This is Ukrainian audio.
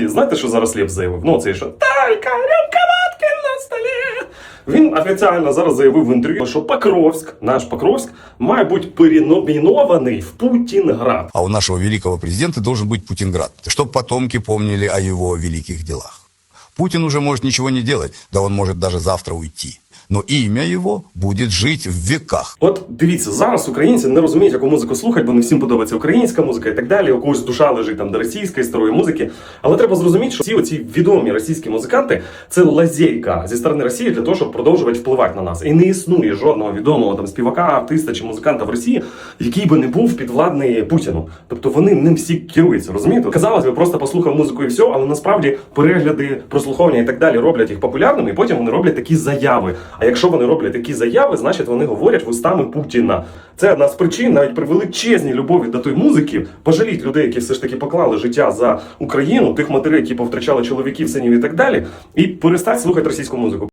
І знаєте, що зараз Лев заявив? Ну, це що Талька, рюмка водки на столі. Він офіціально зараз заявив в інтерв'ю, що Покровськ, наш Покровськ, має бути переномінований в Путінград. А у нашего великого президента должен быть Путинград, чтобы потомки помнили о его великих делах. Путин уже может ничего не делать, да он может даже завтра уйти. Но имя его будет жить в веках. От дивіться, зараз українці не розуміють, яку музику слухати, бо не всім подобається українська музика і так далі. У когось душа лежить там до російської старої музики. Але треба зрозуміти, що ці оці відомі російські музиканти це лазейка зі сторони Росії для того, щоб продовжувати впливати на нас. І не існує жодного відомого там співака, артиста чи музиканта в Росії, який би не був підвладний Путіну. Тобто вони ним всі керуються. Розумієте? Казалось би, просто послухав музику і все, але насправді перегляди, прослуховування і так далі роблять їх популярними, і потім вони роблять такі заяви. А якщо вони роблять такі заяви, значить вони говорять вустами Путіна. Це одна з причин, навіть при величезній любові до тої музики, пожаліть людей, які все ж таки поклали життя за Україну, тих матерей, які повтрачали чоловіків, синів і так далі, і перестать слухати російську музику.